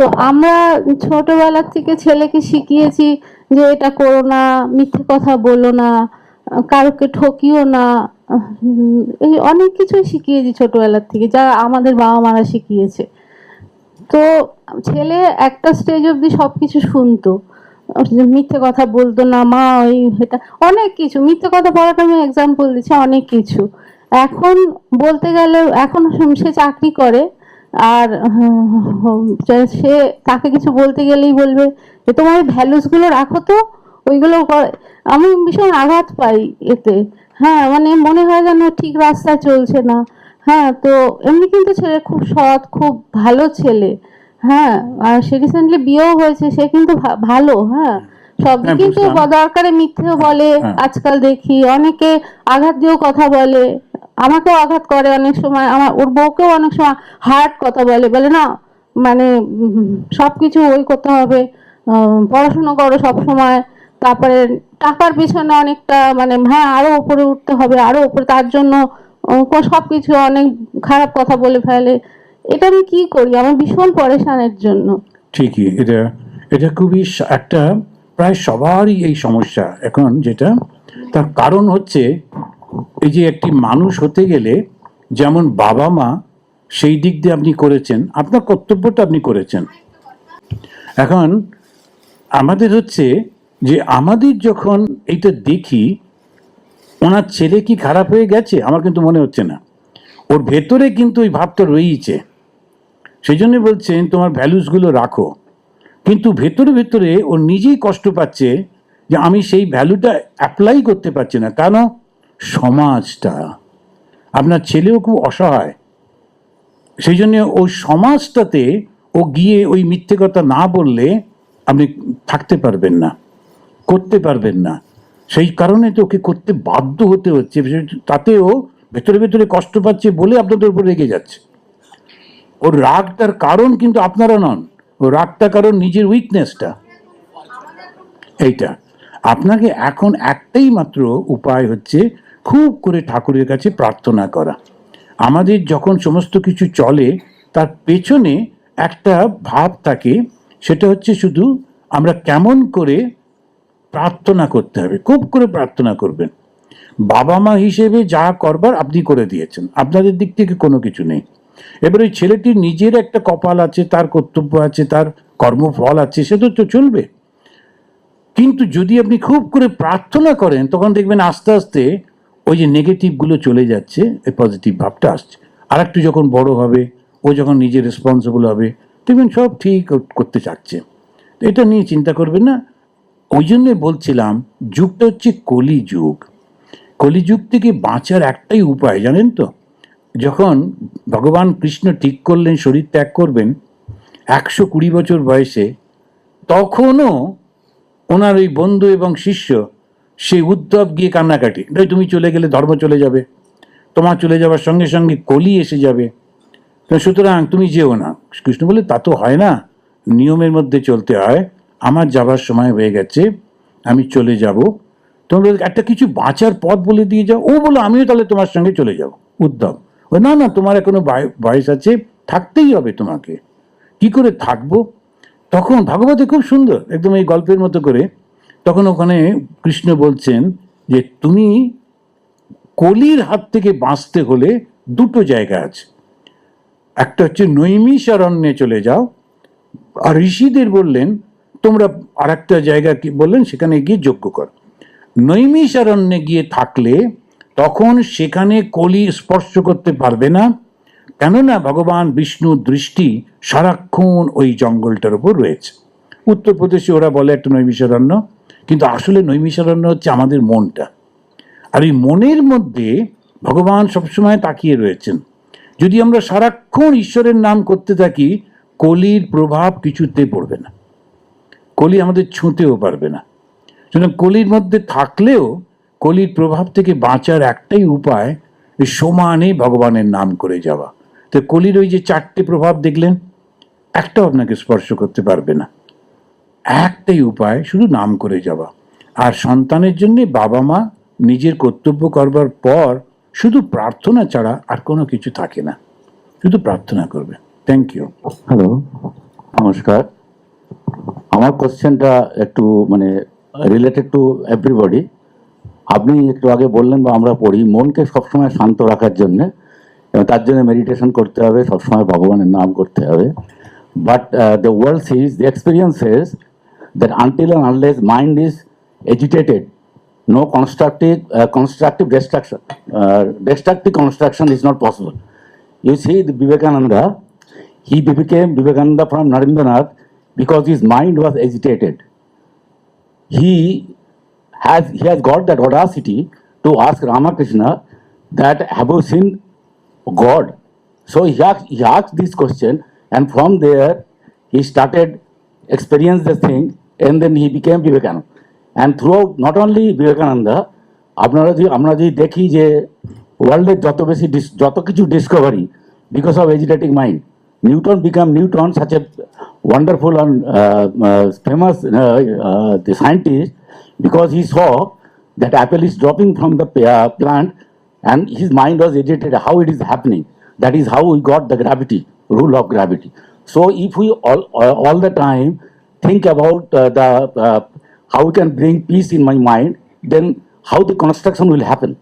তো আমরা ছোটবেলা থেকে ছেলেকে শিখিয়েছি যে এটা করো না, মিথ্যে কথা বলো না, কারোকে ঠকিও না। এই অনেক কিছুই শিখিয়েছি ছোটবেলার থেকে, যা আমাদের বাবা মারা শিখিয়েছে। তো ছেলে একটা স্টেজ অবধি সবকিছু শুনতো। যে মিথ্যে কথা বলতো না, মা, ওই এটা অনেক কিছু। মিথ্যে কথা বলাটা আমি এক্সাম্পল দিচ্ছি, অনেক কিছু। এখন বলতে গেলে এখন সে চাকরি করে আর সে তাকে কিছু বলতে গেলেই বলবে যে তোমার ভ্যালুসগুলো রাখো তো ওইগুলো আমি ভীষণ আঘাত পাই এতে। হ্যাঁ মানে মনে হয় যেন ঠিক রাস্তায় চলছে না। হ্যাঁ তো এমনি কিন্তু ছেলে খুব সৎ খুব ভালো ছেলে। হ্যাঁ আর সে রিসেন্টলি বিয়েও হয়েছে সে কিন্তু ভালো হ্যাঁ। সব হ্যাঁ, কিন্তু দরকারে মিথ্যেও বলে হ্যাঁ। আজকাল দেখি অনেকে আঘাত দিয়েও কথা বলে। আমাকেও আঘাত করে অনেক সময় আমার ওর বউকেও অনেক সময় হার্ড কথা বলে বলে না মানে সব কিছু ওই করতে হবে পড়াশুনো করো সব সময় তারপরে টাকার পিছনে অনেকটা মানে হ্যাঁ আরও উপরে উঠতে হবে আরও উপরে তার জন্য উম, ক- সবকিছু অনেক খারাপ কথা বলে ফেলে। এটা আমি কি করি? আমার ভীষণ পরেশানের জন্য। ঠিকই এটা এটা খুবই একটা প্রায় সবারই এই সমস্যা এখন যেটা তার কারণ হচ্ছে এই যে একটি মানুষ হতে গেলে যেমন বাবা মা, সেই দিক দিয়ে আপনি করেছেন, আপনার কর্তব্যটা আপনি করেছেন। এখন আমাদের হচ্ছে যে আমাদের যখন এইটা দেখি, ওনার ছেলে কি খারাপ হয়ে গেছে? আমার কিন্তু মনে হচ্ছে না। ওর ভেতরে কিন্তু ওই ভাবটা রয়েইছে। সেই জন্য বলছেন, তোমার ভ্যালুসগুলো রাখো। কিন্তু ভেতরে ভেতরে ও নিজেই কষ্ট পাচ্ছে যে আমি সেই ভ্যালুটা অ্যাপ্লাই করতে পারছি না। কেন? সমাজটা। আপনার ছেলেও খুব অসহায়। সেই জন্য ওই সমাজটাতে ও গিয়ে ওই মিথ্যে কথা না বললে আপনি থাকতে পারবেন না, করতে পারবেন না। সেই কারণে তো ওকে করতে বাধ্য হতে হচ্ছে। তাতেও ভেতরে ভেতরে কষ্ট পাচ্ছে বলে আপনাদের উপর রেগে যাচ্ছে। ওর রাগটার কারণ কিন্তু আপনারা নন। ও রাগটা কারণ নিজের উইকনেসটা এইটা। আপনাকে এখন একটাই মাত্র উপায় হচ্ছে খুব করে ঠাকুরের কাছে প্রার্থনা করা। আমাদের যখন সমস্ত কিছু চলে, তার পেছনে একটা ভাব থাকে, সেটা হচ্ছে শুধু আমরা কেমন করে প্রার্থনা করতে হবে, খুব করে প্রার্থনা করবেন। বাবা মা হিসেবে যা করবার আপনি করে দিয়েছেন, আপনাদের দিক থেকে কোনো কিছু নেই। এবার ওই ছেলেটির নিজের একটা কপাল আছে, তার কর্তব্য আছে, তার কর্মফল আছে, সে তো চলবে। কিন্তু যদি আপনি খুব করে প্রার্থনা করেন, তখন দেখবেন আস্তে আস্তে ওই যে নেগেটিভগুলো চলে যাচ্ছে, এই পজিটিভ ভাবটা আসছে। আর একটু যখন বড় হবে, ও যখন নিজে রেসপন্সিবল হবে, দেখবেন সব ঠিক করতে চাচ্ছে। তো এটা নিয়ে চিন্তা করবেন না। ওই জন্যে বলছিলাম, যুগটা হচ্ছে কলিযুগ। কলিযুগ থেকে বাঁচার একটাই উপায়, জানেন তো? যখন ভগবান কৃষ্ণ ঠিক করলেন, শরীর ত্যাগ করবেন, একশো কুড়ি বছর বয়সে, তখনও ওনার ওই বন্ধু এবং শিষ্য সেই উদ্ধব গিয়ে কান্নাকাটি "এই তুমি চলে গেলে ধর্ম চলে যাবে। তোমার চলে যাওয়ার সঙ্গে সঙ্গে কলি এসে যাবে। সুতরাং তুমি যেও না। কৃষ্ণ বলে, তা তো হয় না। নিয়মের মধ্যে চলতে হয়। আমার যাবার সময় হয়ে গেছে। আমি চলে যাব। তোমরা একটা কিছু বাঁচার পথ বলে দিয়ে যাও, ও বলো, আমিও তাহলে তোমার সঙ্গে চলে যাব। উদ্ধব ও না না, তোমার এখনও বয়- বয়স আছে। থাকতেই হবে তোমাকে। কি করে থাকব? তখন ভাগবতে খুব সুন্দর, একদম এই গল্পের মতো করে তখন ওখানে কৃষ্ণ বলছেন যে তুমি কলির হাত থেকে বাঁচতে হলে দুটো জায়গা আছে। একটা হচ্ছে নৈমিষারণ্যে চলে যাও। আর ঋষিদের বললেন, তোমরা আর একটা জায়গা কি বললেন, সেখানে গিয়ে যজ্ঞ কর। নৈমিষারণ্যে গিয়ে থাকলে তখন সেখানে কলি স্পর্শ করতে পারবে না। কেননা ভগবান বিষ্ণুর দৃষ্টি সারাক্ষণ ওই জঙ্গলটার উপর রয়েছে। উত্তরপ্রদেশে ওরা বলে একটা নৈমিষারণ্য কিন্তু আসলে নৈমিষারণ্য হচ্ছে আমাদের মনটা। আর এই মনের মধ্যে ভগবান সবসময় তাকিয়ে রয়েছেন। যদি আমরা সারাক্ষণ ঈশ্বরের নাম করতে থাকি, কলির প্রভাব কিছুতে পড়বে না। কলি আমাদের ছুঁতেও পারবে না। সুতরাং কলির মধ্যে থাকলেও কলির প্রভাব থেকে বাঁচার একটাই উপায় সমানে ভগবানের নাম করে যাওয়া। তো কলির ওই যে চারটে প্রভাব দেখলেন, একটাও আপনাকে স্পর্শ করতে পারবে না। একটাই উপায়, শুধু নাম করে যাওয়া। আর সন্তানের জন্যে বাবা মা নিজের কর্তব্য করবার পর শুধু প্রার্থনা ছাড়া আর কোনো কিছু থাকে না। শুধু প্রার্থনা করবে। থ্যাংক ইউ হ্যালো নমস্কার। আমার কোশ্চেনটা একটু মানে রিলেটেড টু এভরিবডি আপনি একটু আগে বললেন বা আমরা পড়ি, মনকে সবসময় শান্ত রাখার জন্যে, এবং তার জন্য মেডিটেশন করতে হবে, সবসময় ভগবানের নাম করতে হবে। But the world sees the experiences that until and unless mind is agitated, no constructive, uh, constructive destruction, uh, destructive construction is not possible. You see, the Vivekananda, he became Vivekananda from Narendranath because his mind was agitated. He has he has got that audacity to ask Ramakrishna that have you seen God? So he asked, he asked this question, and from there he started experience the thing and then he became vivekananda and throughout not only Vivekananda আপনারা যদি আমরা যদি দেখি যে ওয়ার্ল্ডের যত বেশি dis- যত কিছু discovery because of agitating mind Newton become Newton such a wonderful and famous the scientist because he saw that apple is dropping from the uh, plant and his mind was agitated how it is happening that is how we got the gravity rule of gravity so if we all all all the time think about uh, the uh, how we can bring peace in my mind then how the construction will happen?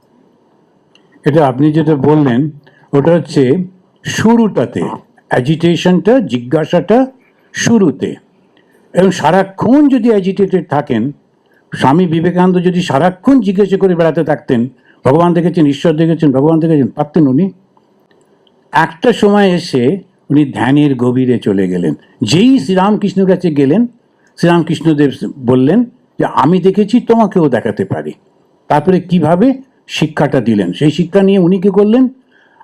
এটা আপনি যেটা বললেন ওটা হচ্ছে শুরুটাতে অ্যাজিটেশনটা জিজ্ঞাসাটা শুরুতে। এবং সারাক্ষণ যদি অ্যাজিটেটেড থাকেন স্বামী বিবেকানন্দ যদি সারাক্ষণ জিজ্ঞাসা করে বেড়াতে থাকতেন ভগবান দেখেছেন ঈশ্বর দেখেছেন ভগবান দেখেছেন পারতেন উনি। একটা সময় এসে উনি ধ্যানের গভীরে চলে গেলেন। যেই শ্রীরামকৃষ্ণের কাছে গেলেন, শ্রীরামকৃষ্ণদেব বললেন যে, আমি দেখেছি, তোমাকেও দেখাতে পারি। তারপরে কীভাবে? শিক্ষাটা দিলেন। সেই শিক্ষা নিয়ে উনি কী করলেন?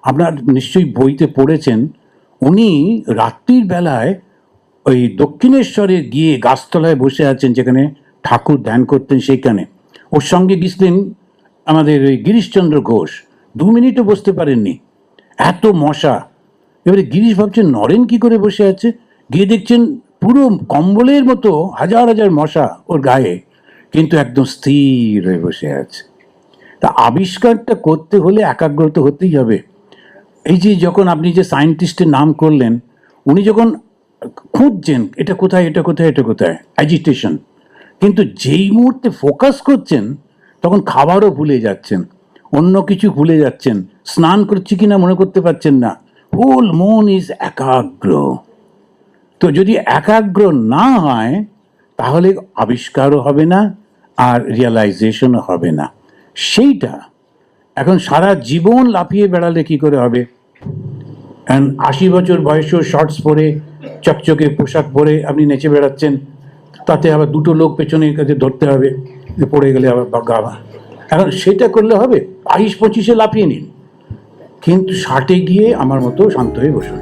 আপনার নিশ্চয়ই বইতে পড়েছেন, উনি রাত্রির বেলায় ওই দক্ষিণেশ্বরে গিয়ে গাছতলায় বসে আছেন, যেখানে ঠাকুর ধ্যান করতেন সেইখানে। ওর সঙ্গে গেছিলেন আমাদের ওই গিরিশচন্দ্র ঘোষ। দু মিনিটও বসতে পারেননি। এত মশা এবারে গিরিশ ভাবছেন, নরেন কি করে বসে আছে? গিয়ে দেখছেন, পুরো কম্বলের মতো হাজার হাজার মশা ওর গায়ে, কিন্তু একদম স্থির হয়ে বসে আছে। তা আবিষ্কারটা করতে হলে একাগ্রত হতেই হবে। এই যে যখন আপনি যে সায়েন্টিস্টের নাম করলেন, উনি যখন খুঁজছেন, এটা কোথায় এটা কোথায় এটা কোথায় অ্যাজিটেশন কিন্তু যেই মুহূর্তে ফোকাস করছেন, তখন খাবারও ভুলে যাচ্ছেন, অন্য কিছু ভুলে যাচ্ছেন, স্নান করছি কিনা মনে করতে পারছেন না। হোল মন ইজ একাগ্র। তো যদি একাগ্র না হয়, তাহলে আবিষ্কারও হবে না আর রিয়েলাইজেশনও হবে না। সেইটা এখন সারা জীবন লাফিয়ে বেড়ালে কি করে হবে? আশি বছর বয়সেও শর্টস পরে, চকচকে পোশাক পরে আপনি নেচে বেড়াচ্ছেন, তাতে আবার দুটো লোক পেছনের কাছে ধরতে হবে, পড়ে গেলে আবার গা এখন সেটা করলে হবে? বাইশ পঁচিশে লাফিয়ে নিন। কিন্তু ষাটে গিয়ে আমার মতো শান্ত হয়ে বসুন।